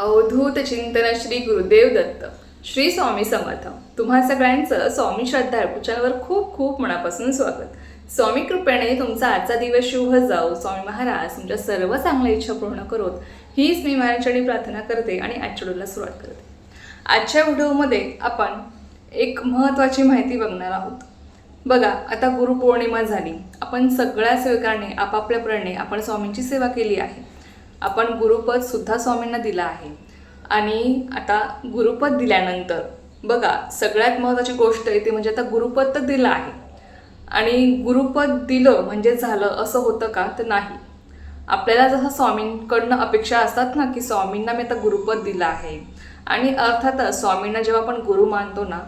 अवधूत चिंतन श्री गुरुदेव दत्त. श्री स्वामी समर्थ. तुम्हा सगळ्यांचं स्वामी श्रद्धा चॅनलवर खूप खूप मनापासून स्वागत. स्वामी कृपेने तुमचा आजचा दिवस शुभ जाऊ स्वामी महाराज तुमच्या सर्व चांगल्या इच्छा पूर्ण करोत. हीच मी महाराजांनी प्रार्थना करते आणि आजच्या व्हिडिओला सुरुवात करते. आजच्या व्हिडिओमध्ये आपण एक महत्त्वाची माहिती बघणार आहोत. बघा आता गुरुपौर्णिमा झाली. आपण सगळ्या सेवकांनी आपापल्याप्रमाणे आपण स्वामींची सेवा केली आहे. आपण गुरुपद सुद्धा स्वामींना दिलं आहे. आणि आता गुरुपद दिल्यानंतर बघा सगळ्यात महत्त्वाची गोष्ट आहे ती म्हणजे आता गुरुपद तर दिलं आहे. आणि गुरुपद दिलं म्हणजे झालं असं होतं का? तर नाही. आपल्याला जसं स्वामींकडनं अपेक्षा असतात ना की स्वामींना मी आता गुरुपद दिलं आहे. आणि अर्थातच स्वामींना जेव्हा आपण गुरु मानतो ना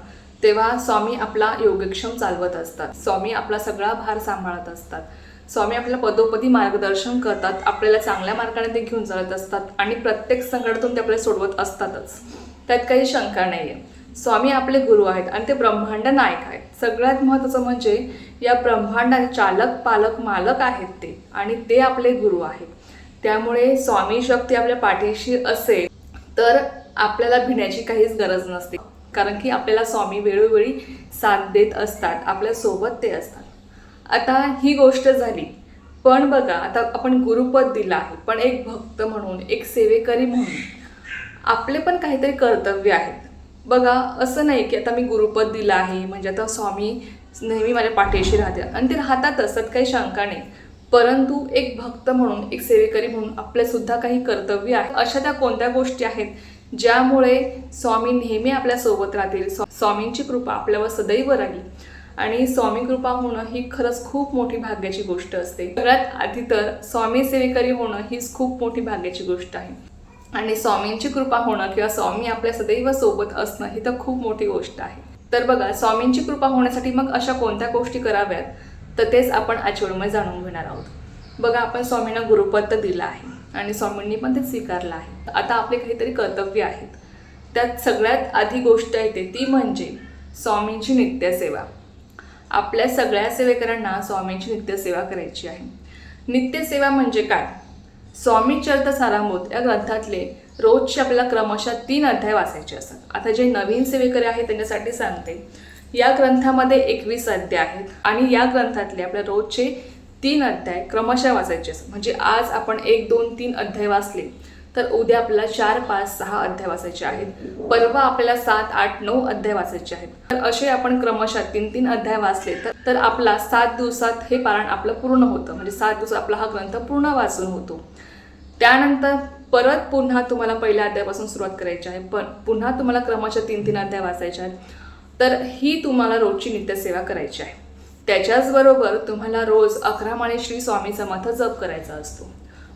तेव्हा स्वामी आपला योगक्षम चालवत असतात. स्वामी आपला सगळा भार सांभाळत असतात. स्वामी आपल्याला पदोपदी मार्गदर्शन करतात आपल्याला चांगल्या मार्गाने ते घेऊन चालत असतात आणि प्रत्येक संकटातून ते आपल्याला सोडवत असतातच. त्यात काही शंका नाही आहे स्वामी आपले गुरु आहेत आणि ते ब्रह्मांड नायक आहेत. सगळ्यात महत्त्वाचं म्हणजे या ब्रह्मांडाचे चालक पालक मालक आहेत ते आणि ते आपले गुरु आहेत. त्यामुळे स्वामी शक्ती आपल्या पाठीशी असेल तर आपल्याला भिण्याची काहीच गरज नसते. कारण की आपल्याला स्वामी वेळोवेळी साथ देत असतात आपल्यासोबत ते असतात. आता ही गोष्ट झाली. पण बघा आता आपण गुरुपद दिलं आहे. पण एक भक्त म्हणून एक सेवेकरी म्हणून आपले पण काहीतरी कर्तव्य आहेत. बघा असं नाही की आता मी गुरुपद दिलं आहे म्हणजे आता स्वामी नेहमी माझ्या पाठीशी राहते. आणि ते राहतातच त्यात काही शंका नाही. परंतु एक भक्त म्हणून एक सेवेकरी म्हणून आपल्यासुद्धा काही कर्तव्य आहे. अशा त्या कोणत्या गोष्टी आहेत ज्यामुळे स्वामी नेहमी आपल्यासोबत राहतील? स्वा- स्वामींची कृपा आपल्यावर सदैव राहील. आणि स्वामी कृपा होणं ही खरंच खूप मोठी भाग्याची गोष्ट असते. सगळ्यात आधी तर स्वामी सेवेकरी होणं हीच खूप मोठी भाग्याची गोष्ट आहे. आणि स्वामींची कृपा होणं किंवा स्वामी आपल्या सदैव सोबत असणं ही तर खूप मोठी गोष्ट आहे. तर बघा स्वामींची कृपा होण्यासाठी मग अशा कोणत्या गोष्टी कराव्यात? तर तेच आपण आजच्या जाणून घेणार आहोत. बघा आपण स्वामींना गुरुपद तर दिलं आहे आणि स्वामींनी पण ते स्वीकारलं आहे. आता आपले काहीतरी कर्तव्य आहेत. त्यात सगळ्यात आधी गोष्ट येते ती म्हणजे स्वामींची नित्यसेवा आपल्या सगळ्या सेवेकरांना स्वामींची नित्यसेवा करायची आहे. नित्यसेवा म्हणजे काय? स्वामी चरित सारामृत या ग्रंथातले रोजचे आपल्याला क्रमशः तीन अध्याय वाचायचे असतात. आता जे नवीन सेवेकरी आहेत त्यांच्यासाठी सांगते. या ग्रंथामध्ये एकवीस अध्याय आहेत आणि या ग्रंथातले आपल्या रोजचे तीन अध्याय क्रमशः वाचायचे असतात. म्हणजे आज आपण एक दोन तीन अध्याय वाचले. तर उद्या आपल्याला चार पाच सहा अध्याय वाचायचे आहेत. परवा आपल्याला सात आठ नऊ अध्याय वाचायचे आहेत. तर असे आपण क्रमशः तीन तीन अध्याय वाचले तर तर आपला सात दिवसात हे पारायण आपलं पूर्ण होतं. म्हणजे सात दिवसात आपला हा ग्रंथ पूर्ण वाचून होतो. त्यानंतर परत पुन्हा तुम्हाला पहिल्या अध्यायापासून सुरुवात करायची आहे. पण पुन्हा तुम्हाला क्रमशः तीन तीन अध्याय वाचायचे आहेत. तर ही तुम्हाला रोजची नित्यसेवा करायची आहे. त्याच्याचबरोबर तुम्हाला रोज अकरा माळे श्री स्वामी समर्थ जप करायचा असतो.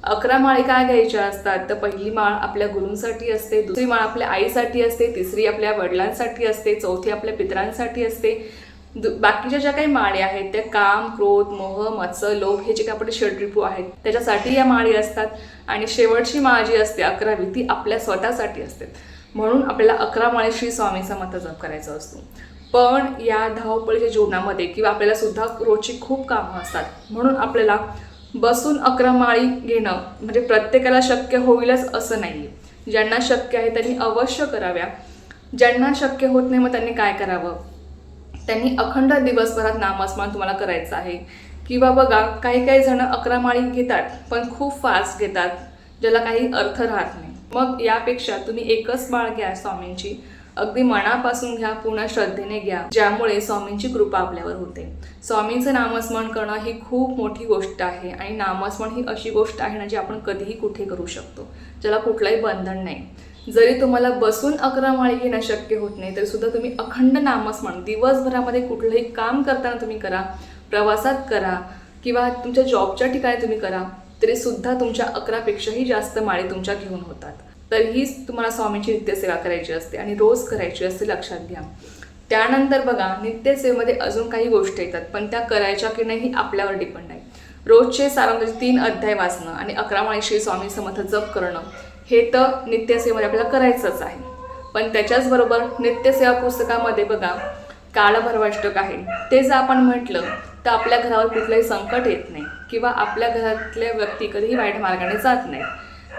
अकरा माळे काय घ्यायच्या असतात? तर पहिली माळ आपल्या गुरूंसाठी असते दुसरी माळ आपल्या आईसाठी असते तिसरी आपल्या वडिलांसाठी असते चौथी आपल्या पितरांसाठी असते. दु- बाकीच्या ज्या काही माळ्या आहेत त्या काम क्रोध मोह मत्स लोभ हे जे काही आपले षडरिपू आहेत त्याच्यासाठी या माळी असतात. आणि शेवटची माळ जी असते अकरावी ती आपल्या स्वतःसाठी असते. म्हणून आपल्याला अकरा माळे श्री स्वामी समर्थ जप करायचा असतो. पण या धावपळीच्या जीवनामध्ये किंवा आपल्याला सुद्धा रोजची खूप कामं असतात. म्हणून आपल्याला बसून अकरा माळी घेणं म्हणजे प्रत्येकाला शक्य होईलच असं नाही ज्यांना शक्य आहे त्यांनी अवश्य कराव्या. ज्यांना शक्य होत नाही मग त्यांनी काय करावं? त्यांनी अखंड दिवसभरात नामस्मरण तुम्हाला करायचं आहे. किंवा बघा काही काही जण अकरा माळी घेतात पण खूप फास्ट घेतात ज्याला काही अर्थ राहत नाही. मग यापेक्षा तुम्ही एकच माळ घ्या स्वामींची. अगदी मनापासून घ्या पूर्ण श्रद्धेने घ्या ज्यामुळे स्वामींची कृपा आपल्यावर होते. स्वामींचं नामस्मरण करणं ही खूप मोठी गोष्ट आहे आणि नामस्मरण ही अशी गोष्ट आहे ना जी आपण कधीही कुठे करू शकतो. ज्याला कुठलंही बंधन नाही. जरी तुम्हाला बसून अकरा माळी घेणं शक्य होत नाही तरी सुद्धा तुम्ही अखंड नामस्मरण दिवसभरामध्ये कुठलंही काम करताना तुम्ही करा प्रवासात करा किंवा तुमच्या जॉबच्या ठिकाणी तुम्ही करा तरी सुद्धा तुमच्या अकरापेक्षाही जास्त माळी तुमच्या घेऊन होतात. तर हीच तुम्हाला स्वामींची नित्यसेवा करायची असते आणि रोज करायची असते लक्षात घ्या. त्यानंतर बघा नित्यसेवेमध्ये अजून काही गोष्टी येतात पण त्या करायच्या की नाही ही आपल्यावर डिपेंड आहे. रोजचे सारांश तीन अध्याय वाचणं आणि अकरा माळेशी स्वामी समर्थ जप करणं हे तर नित्यसेवेमध्ये आपल्याला करायचंच आहे. पण त्याच्याचबरोबर नित्यसेवा पुस्तकामध्ये बघा काळभरवाष्टक आहे. ते जर आपण म्हटलं तर आपल्या घरावर कुठलंही संकट येत नाही किंवा आपल्या घरातल्या व्यक्ती कधीही वाईट मार्गाने जात नाही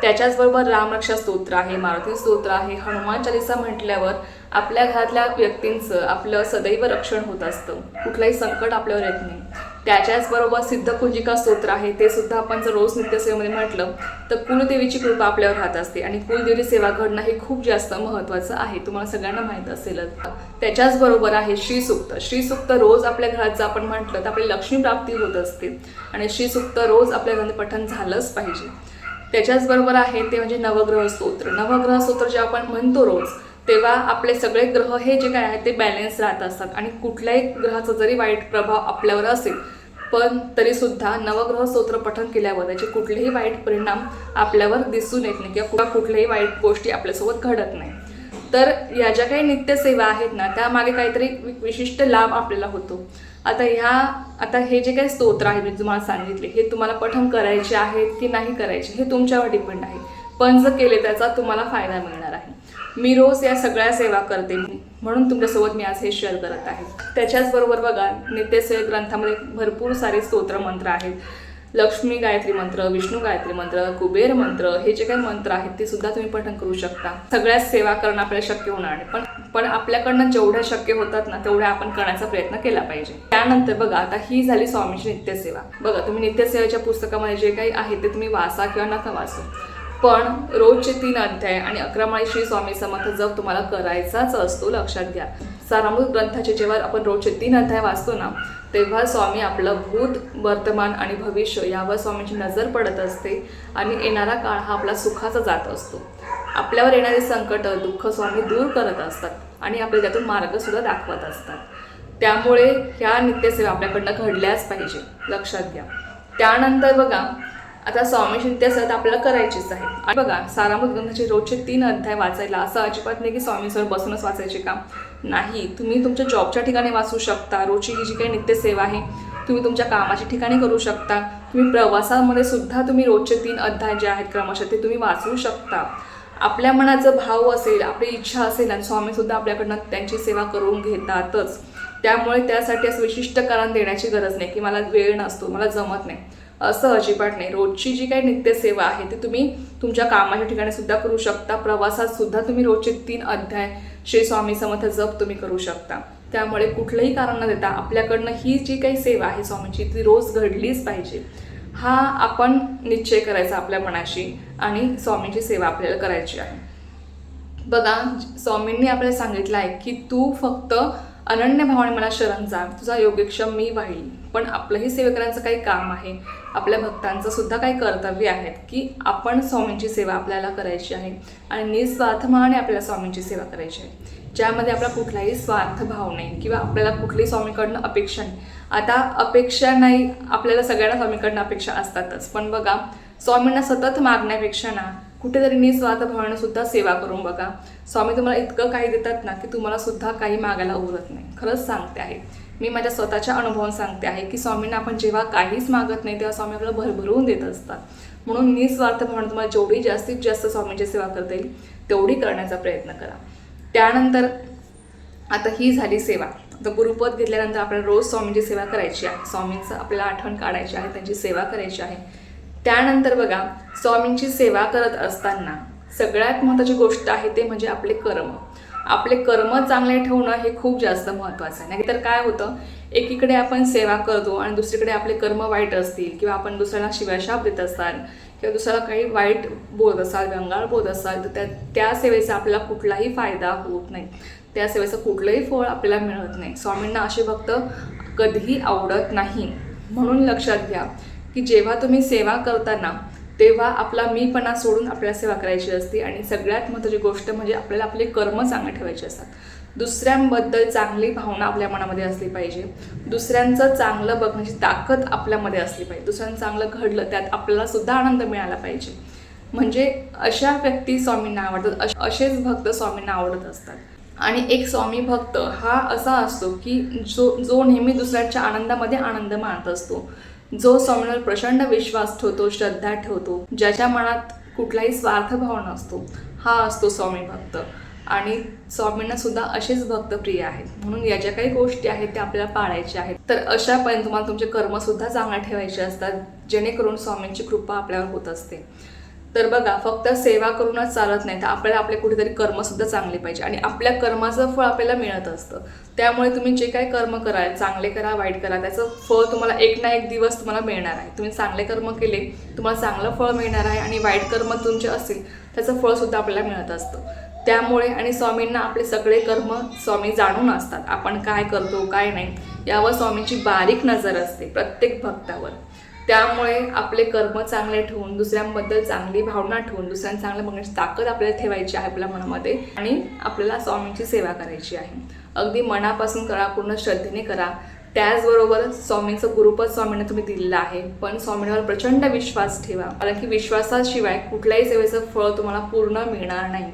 त्याच्याचबरोबर रामरक्षा स्तोत्र आहे मारुती स्तोत्र आहे. हनुमान चालिसा म्हटल्यावर आपल्या घरातल्या व्यक्तींचं आपलं सदैव रक्षण होत असतं. कुठलंही संकट आपल्यावर येत नाही. त्याच्याचबरोबर सिद्धकुंजिका स्तोत्र आहे ते सुद्धा आपण जर रोज नित्यसेवेमध्ये म्हटलं तर कुलदेवीची कृपा आपल्यावर राहत असते. आणि कुलदेवी सेवा घडणं हे खूप जास्त महत्त्वाचं आहे. तुम्हाला सगळ्यांना माहीत असेलच. त्याच्याचबरोबर आहे श्रीसुक्त. श्रीसुक्त रोज आपल्या घरात जर आपण म्हटलं तर आपली लक्ष्मी प्राप्ती होत असते. आणि श्रीसुक्त रोज आपल्या घरात पठण झालंच पाहिजे. त्याच्याचबरोबर आहे ते म्हणजे नवग्रह स्तोत्र. नवग्रह स्तोत्र जे आपण म्हणतो रोज तेव्हा आपले सगळे ग्रह हे जे काय आहेत ते बॅलन्स राहत असतात आणि कुठल्याही ग्रहाचा जरी वाईट प्रभाव आपल्यावर असेल पण तरीसुद्धा नवग्रह स्तोत्र पठण केल्यावर त्याचे कुठलेही वाईट परिणाम आपल्यावर दिसून येत नाही किंवा कुठल्याही वाईट गोष्टी आपल्यासोबत घडत नाही. तर या ज्या काही नित्यसेवा आहेत ना त्यामागे काहीतरी विशिष्ट लाभ आपल्याला होतो. आता ह्या आता हे जे काही स्तोत्र आहे मी तुम्हाला सांगितले हे तुम्हाला पठण करायचे आहेत की नाही करायचे हे तुमच्यावर डिपेंड आहे. पण जर केले त्याचा तुम्हाला फायदा मिळणार आहे. मी रोज या सगळ्या सेवा करते म्हणून तुमच्यासोबत मी आज हे शेअर करत आहे. त्याच्याचबरोबर बघा नित्यसेवा ग्रंथामध्ये भरपूर सारे स्तोत्र मंत्र आहेत. लक्ष्मी गायत्री मंत्र विष्णू गायत्री मंत्र कुबेर मंत्र हे जे काही मंत्र आहेत ते सुद्धा तुम्ही पठण करू शकता. सगळ्याच सेवा करणं आपल्याला शक्य होणार नाही. पण पण आपल्याकडनं जेवढ्या शक्य होतात ना तेवढ्या आपण करण्याचा प्रयत्न केला पाहिजे. त्यानंतर बघा आता ही झाली स्वामीची नित्यसेवा. बघा तुम्ही नित्यसेवेच्या पुस्तकामध्ये जे काही आहे ते तुम्ही वाचा किंवा नका वाचू. पण रोजचे तीन अध्याय आणि अकरा माळी श्री स्वामी समर्थ जप तुम्हाला करायचाच असतो. लक्षात घ्या. सारामृत ग्रंथाचे जेव्हा आपण रोजचे तीन अध्याय वाचतो ना तेव्हा स्वामी आपलं भूत वर्तमान आणि भविष्य यावर स्वामींची नजर पडत असते आणि येणारा काळ हा आपला सुखाचा जात असतो. आपल्यावर येणारे संकट दुःख स्वामी दूर करत असतात आणि आपले त्यातून मार्गसुद्धा दाखवत असतात. त्यामुळे ह्या नित्यसेवा आपल्याकडनं घडल्याच पाहिजे. लक्षात घ्या. त्यानंतर बघा आता स्वामी नित्यसेवा तर आपल्याला करायचीच आहे. आणि बघा सारामत ग्रंथाचे रोजचे तीन अध्याय वाचायला असं अजिबात नाही की स्वामीसर बसूनच वाचायचे काम. नाही तुम्ही तुमच्या जॉबच्या ठिकाणी वाचू शकता. रोजची ही जी काही नित्यसेवा आहे तुम्ही तुमच्या कामाच्या ठिकाणी करू शकता. तुम्ही प्रवासामध्ये सुद्धा तुम्ही रोजचे तीन अध्याय जे आहेत क्रमशः ते तुम्ही वाचू शकता. आपल्या मनाचा भाव असेल आपली इच्छा असेल आणि स्वामीसुद्धा आपल्याकडनं त्यांची सेवा करून घेतातच. त्यामुळे त्यासाठी असं विशिष्ट कारण देण्याची गरज नाही की मला वेळ नसतो मला जमत नाही. असं अजिबात नाही. रोजची जी काही नित्यसेवा आहे ती तुम्ही तुमच्या कामाच्या ठिकाणी सुद्धा करू शकता. प्रवासात सुद्धा तुम्ही रोजचे तीन अध्याय श्री स्वामी समर्थ जप तुम्ही करू शकता. त्यामुळे कुठलंही कारण न देता आपल्याकडनं ही जी काही सेवा आहे स्वामीची ती रोज घडलीच पाहिजे. हा आपण निश्चय करायचा आपल्या मनाशी आणि स्वामीची सेवा आपल्याला करायची आहे. बघा स्वामींनी आपल्याला सांगितलं आहे की तू फक्त अनन्य भावाने मला शरण जा तुझा योगक्षम मी वाहील पण आपलंही सेवेकरांचं काही काम आहे. आपल्या भक्तांचं सुद्धा काही कर्तव्य आहेत की आपण स्वामींची सेवा आपल्याला करायची आहे आणि निस्वार्थ मनाने आपल्याला स्वामींची सेवा करायची आहे. ज्यामध्ये आपला कुठलाही स्वार्थ भाव नाही किंवा आपल्याला कुठली स्वामीकडनं अपेक्षा नाही. आता अपेक्षा नाही आपल्याला सगळ्यांना स्वामीकडनं अपेक्षा असतातच. पण बघा स्वामींना सतत मागण्यापेक्षा ना कुठेतरी निस्वार्थ भावनेनं सुद्धा सेवा करून बघा. स्वामी तुम्हाला इतकं काही देतात ना की तुम्हाला सुद्धा काही मागायला उरत नाही. खरंच सांगते आहे. मी माझ्या स्वतःच्या अनुभवान सांगते आहे की स्वामींना आपण जेव्हा काहीच मागत नाही तेव्हा स्वामी आपल्याला भरभरून देत असतात. म्हणून निस्वार्थ भावना तुम्हाला जेवढी जास्तीत जास्त स्वामींची सेवा करता येईल तेवढी करण्याचा प्रयत्न करा. त्यानंतर आता ही झाली सेवा. आता गुरुपद घेतल्यानंतर आपल्याला रोज स्वामींची सेवा करायची आहे. स्वामींचं आपल्याला आठवण काढायची आहे त्यांची सेवा करायची आहे. त्यानंतर बघा स्वामींची सेवा करत असताना सगळ्यात महत्त्वाची गोष्ट आहे ते म्हणजे आपले कर्म. आपले कर्म चांगले ठेवणं हे खूप जास्त महत्त्वाचं आहे. नाहीतर काय होतं एकीकडे आपण सेवा करतो आणि दुसरीकडे आपले कर्म वाईट असतील किंवा आपण दुसऱ्याला शिवाशाप देत असाल किंवा दुसऱ्याला काही वाईट बोलत असाल व्यंगाळ बोलत असाल तर त्या त्या सेवेचा आपल्याला कुठलाही फायदा होत नाही. त्या सेवेचं कुठलंही फळ आपल्याला मिळत नाही. स्वामींना असे भक्त कधीही आवडत नाही. म्हणून लक्षात घ्या की जेव्हा तुम्ही सेवा करताना तेव्हा आपला मीपणा सोडून आपल्याला सेवा करायची असते आणि सगळ्यात महत्त्वाची गोष्ट म्हणजे आपल्याला आपले कर्म चांगले ठेवायचे असतात. दुसऱ्यांबद्दल चांगली भावना आपल्या मनामध्ये असली पाहिजे. दुसऱ्यांचं चांगलं बघण्याची ताकद आपल्यामध्ये असली पाहिजे. दुसऱ्यांचं चांगलं घडलं त्यात आपल्याला सुद्धा आनंद मिळाला पाहिजे. म्हणजे अशा व्यक्ती स्वामींना आवडतात. असेच भक्त स्वामींना आवडत असतात. आणि एक स्वामी भक्त हा असा असतो की जो जो नेहमी दुसऱ्यांच्या आनंदामध्ये आनंद मानत असतो. जो स्वामींवर प्रचंड विश्वास ठेवतो श्रद्धा ठेवतो ज्याच्या मनात कुठलाही स्वार्थभाव नसतो हा असतो स्वामी भक्त. आणि स्वामींना सुद्धा असेच भक्त प्रिय आहेत. म्हणून या ज्या काही गोष्टी आहेत त्या आपल्याला पाळायच्या आहेत. तर अशापर्यंत तुम्हाला तुमचे कर्म सुद्धा चांगले ठेवायचे असतात जेणेकरून स्वामींची कृपा आपल्यावर होत असते. तर बघा फक्त सेवा करूनच चालत नाही तर आपल्याला आपले कुठेतरी कर्मसुद्धा चांगले पाहिजे. आणि आपल्या कर्माचं फळ आपल्याला मिळत असतं. त्यामुळे तुम्ही जे काही कर्म कराल चांगले करा वाईट करा त्याचं फळ तुम्हाला एक ना एक दिवस तुम्हाला मिळणार आहे. तुम्ही चांगले कर्म केले तुम्हाला चांगलं फळ मिळणार आहे आणि वाईट कर्म तुमचे असतील त्याचं फळसुद्धा आपल्याला मिळत असतं. त्यामुळे आणि स्वामींना आपले सगळे कर्म स्वामी जाणून असतात. आपण काय करतो काय नाही यावर स्वामींची बारीक नजर असते प्रत्येक भक्तावर. त्यामुळे आपले कर्म चांगले ठेवून दुसऱ्यांबद्दल चांगली भावना ठेवून दुसऱ्यांना चांगलं बघण्याची ताकद आपल्याला ठेवायची आहे आपल्या मनामध्ये आणि आपल्याला स्वामींची सेवा करायची आहे. अगदी मनापासून करा पूर्ण श्रद्धेने करा. त्याचबरोबर स्वामींचं गुरुपद स्वामींना तुम्ही दिलेलं आहे. पण स्वामींवर प्रचंड विश्वास ठेवा. कारण की विश्वासाशिवाय कुठल्याही सेवेचं फळ तुम्हाला पूर्ण मिळणार नाही.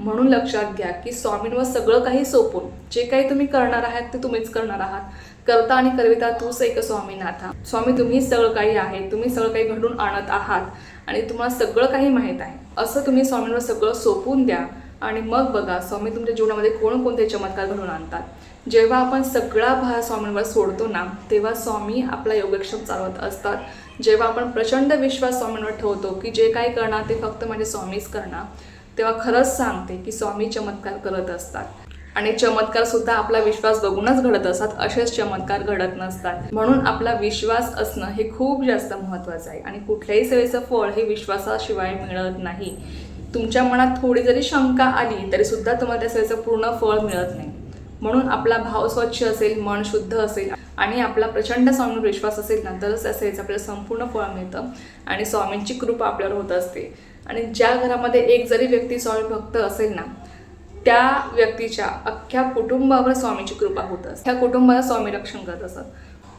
म्हणून लक्षात घ्या की स्वामींवर सगळं काही सोपून जे काही तुम्ही करणार आहात ते तुम्हीच करणार आहात. करता आणि करविता तूच एक स्वामीनाथा स्वामी तुम्ही सगळं काही आहे तुम्ही सगळं काही घडून आणत आहात आणि तुम्हाला सगळं काही माहीत आहे. असं तुम्ही स्वामींवर सगळं सोपून द्या आणि मग बघा स्वामी तुमच्या जीवनामध्ये कोणकोणते चमत्कार घडून आणतात. जेव्हा आपण सगळा भार स्वामींवर सोडतो ना तेव्हा स्वामी आपला योगक्षम चालवत असतात. जेव्हा आपण प्रचंड विश्वास स्वामींवर ठेवतो की जे काही करणार ते फक्त माझे स्वामीच करणार. तेव्हा खरंच सांगते की स्वामी चमत्कार करत असतात. आणि चमत्कार सुद्धा आपला विश्वास बघूनच घडत असतात असेच चमत्कार घडत नसतात. म्हणून आपला विश्वास असणं हे खूप जास्त महत्त्वाचं आहे. आणि कुठल्याही सेवेचं फळ हे विश्वासाशिवाय मिळत नाही. तुमच्या मनात थोडी जरी शंका आली तरी सुद्धा तुम्हाला त्या सेवेचं पूर्ण फळ मिळत नाही. म्हणून आपला भाव स्वच्छ असेल मन शुद्ध असेल आणि आपला प्रचंड स्वामीवर विश्वास असेल ना तरच त्या सेवेचं आपल्याला संपूर्ण फळ मिळतं. आणि स्वामींची कृपा आपल्यावर होत असते. आणि ज्या घरामध्ये एक जरी व्यक्ती स्वामी भक्त असेल ना त्या व्यक्तीच्या अख्ख्या कुटुंबावर स्वामीची कृपा होत असते. त्या कुटुंबाला स्वामी रक्षण करत असत.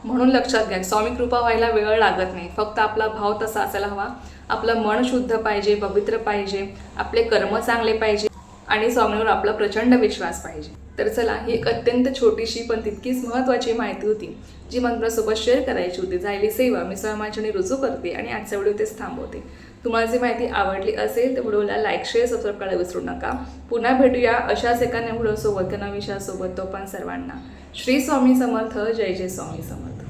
म्हणून लक्षात घ्या स्वामी कृपा व्हायला वेळ लागत नाही. फक्त आपला भाव तसा असायला हवा. आपलं मन शुद्ध पाहिजे पवित्र पाहिजे आपले कर्म चांगले पाहिजे आणि स्वामींवर आपला प्रचंड विश्वास पाहिजे. तर चला ही एक अत्यंत छोटीशी पण तितकीच महत्त्वाची माहिती होती जी मला तुमच्यासोबत शेअर करायची होती. झालेली सेवा. मी स्वयंमाच्याने रुजू करते आणि आजचा व्हिडिओ तेच थांबवते. तुम्हाला जी माहिती आवडली असेल तर व्हिडिओला लाईक शेअर सबस्क्राईब करायला विसरू नका. पुन्हा भेटूया अशाच एका व्हिडिओसोबत किंवा तो पण सर्वांना. श्री स्वामी समर्थ जय जय स्वामी समर्थ.